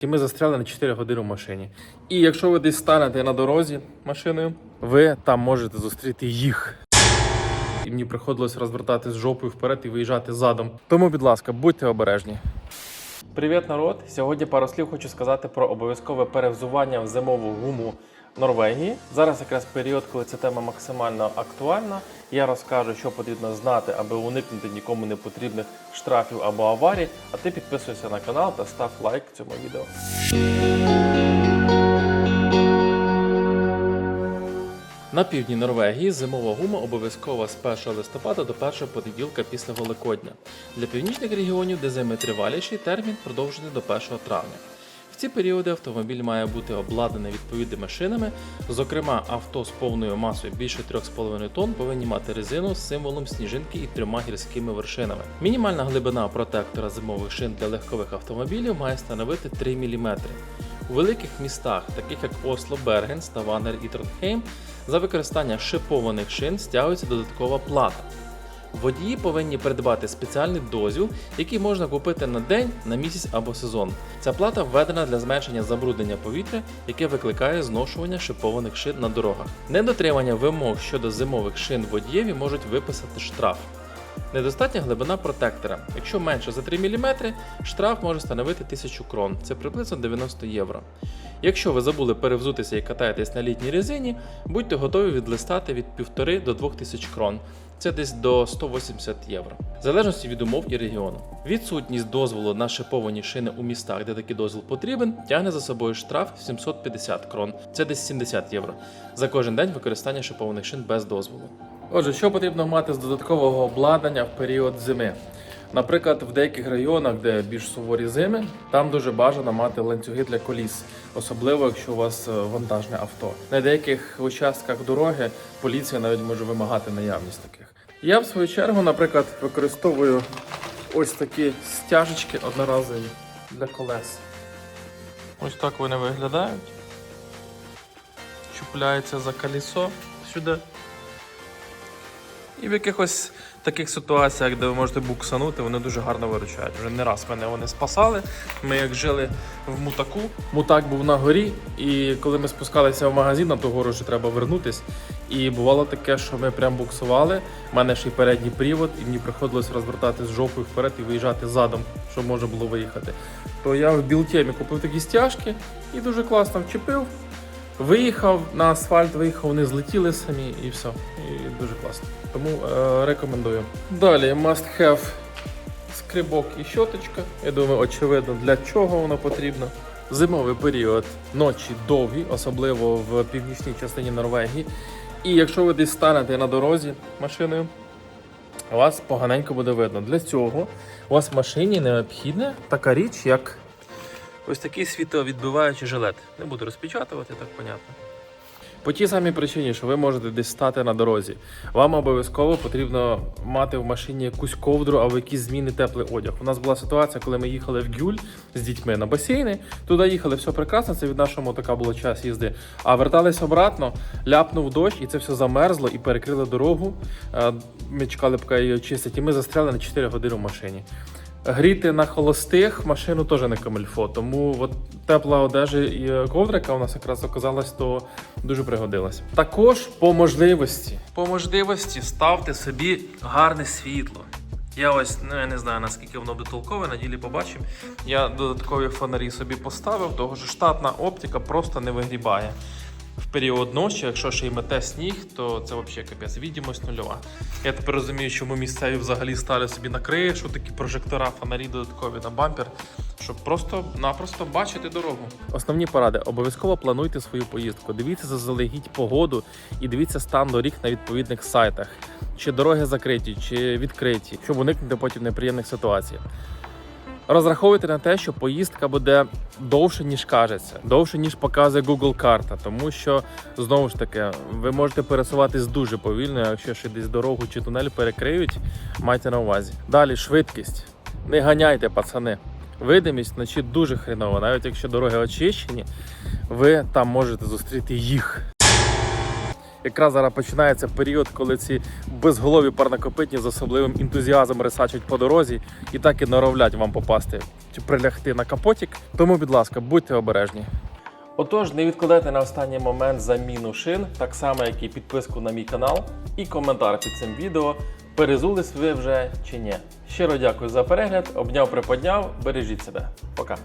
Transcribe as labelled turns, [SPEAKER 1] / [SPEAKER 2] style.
[SPEAKER 1] І ми застряли на 4 години в машині. І якщо ви десь станете на дорозі машиною, ви там можете зустріти їх. І мені приходилось розвертати з жопою вперед і виїжджати задом. Тому, будь ласка, будьте обережні. Привіт, народ! Сьогодні пару слів хочу сказати про обов'язкове перевзування в зимову гуму Норвегії. Зараз якраз період, коли ця тема максимально актуальна. Я розкажу, що потрібно знати, аби уникнути нікому не потрібних штрафів або аварій. А ти підписуйся на канал та став лайк цьому відео. На півдні Норвегії зимова гума обов'язкова з 1 листопада до 1 понеділка після Великодня. Для північних регіонів, де зими триваліший, термін продовжений до 1 травня. Ці періоди автомобіль має бути обладнаний відповідними шинами. Зокрема, авто з повною масою більше 3,5 тонн повинні мати резину з символом сніжинки і трьома гірськими вершинами. Мінімальна глибина протектора зимових шин для легкових автомобілів має становити 3 мм. У великих містах, таких як Осло, Берген, Ставангер і Тронхейм, за використання шипованих шин стягується додаткова плата. Водії повинні придбати спеціальний дозвіл, який можна купити на день, на місяць або сезон. Ця плата введена для зменшення забруднення повітря, яке викликає зношування шипованих шин на дорогах. Недотримання вимог щодо зимових шин водієві можуть виписати штраф. Недостатня глибина протектора. Якщо менше за 3 мм, штраф може становити 1000 крон, це приблизно 90 євро. Якщо ви забули перевзутися і катаєтесь на літній резині, будьте готові відлистати від 1,5 до 2000 крон. Це десь до 180 євро, в залежності від умов і регіону. Відсутність дозволу на шиповані шини у містах, де такий дозвіл потрібен, тягне за собою штраф 750 крон, це десь 70 євро, за кожен день використання шипованих шин без дозволу. Отже, що потрібно мати з додаткового обладнання в період зими? Наприклад, в деяких районах, де більш суворі зими, там дуже бажано мати ланцюги для коліс, особливо якщо у вас е, вантажне авто. На деяких участках дороги поліція навіть може вимагати наявність таких. Я в свою чергу, наприклад, використовую ось такі стяжечки одноразові для колес. Ось так вони виглядають. Чіпляється за колесо сюди. І в якихось таких ситуаціях, де ви можете буксанути, вони дуже гарно виручають. Вже не раз мене вони спасали. Ми як жили в мутаку. Мутак був на горі, і коли ми спускалися в магазин, на ту гору вже треба вернутись. І бувало таке, що ми прям буксували. У мене ще й передній привод, і мені приходилось розвертати з жопою вперед і виїжджати задом, щоб можна було виїхати. То я в білтемі купив такі стяжки і дуже класно вчепив. Виїхав на асфальт, виїхав, вони злетіли самі і все. І дуже класно. Тому е, рекомендую. Далі must have скрибок і щоточка. Я думаю, очевидно, для чого воно потрібно. Зимовий період ночі довгі, особливо в північній частині Норвегії. І якщо ви десь станете на дорозі машиною, вас поганенько буде видно. Для цього у вас в машині необхідна така річ, як Ось такий світловідбиваючий жилет. Не буду розпечатувати, так понятно. По тій самій причині, що ви можете десь стати на дорозі. Вам обов'язково потрібно мати в машині якусь ковдру або якісь зміни теплий одяг. У нас була ситуація, коли ми їхали в Гюль з дітьми на басейни. Туди їхали, все прекрасно, це від нашого така було час їзди. А вертались обратно, ляпнув дощ, і це все замерзло і перекрили дорогу. Е, Ми чекали, поки її очистять, і ми застряли на 4 години в машині. Гріти на холостих машину теж не камельфо, тому от тепла одежа і ковдра, яка у нас якраз оказалась, то дуже пригодилась. Також по можливості. По можливості ставте собі гарне світло. Я ось ну я не знаю наскільки воно дотолкове, на ділі побачимо. Я додаткові фонарі собі поставив, тому що штатна оптика просто не вигрібає. Період ночі, якщо ще й мете сніг, то це взагалі капець. Відімость нульова. Я тепер розумію, чому місцеві взагалі стали собі на кришу, такі прожектора, фонарі додаткові на бампер, щоб просто-напросто бачити дорогу. Основні поради: обов'язково плануйте свою поїздку. Дивіться заздалегідь погоду і дивіться стан доріг на відповідних сайтах, чи дороги закриті, чи відкриті, щоб уникнути потім неприємних ситуацій. Розраховуйте на те, що поїздка буде довше, ніж кажеться, довше, ніж показує Google карта, тому що знову ж таки ви можете пересуватись дуже повільно, якщо ще десь дорогу чи тунель перекриють, майте на увазі. Далі швидкість. Не ганяйте, пацани. Видимість вночі дуже хрінова. Навіть якщо дороги очищені, ви там можете зустріти їх. Якраз зараз починається період, коли ці безголові парнокопитні з особливим ентузіазмом рисачать по дорозі і так і норовлять вам попасти чи прилягти на капотік. Тому, будь ласка, будьте обережні. Отож, не відкладайте на останній момент заміну шин, так само як і підписку на мій канал, і коментар під цим відео. Перезулись ви вже чи ні. Щиро дякую за перегляд, обняв, приподняв, бережіть себе. Пока.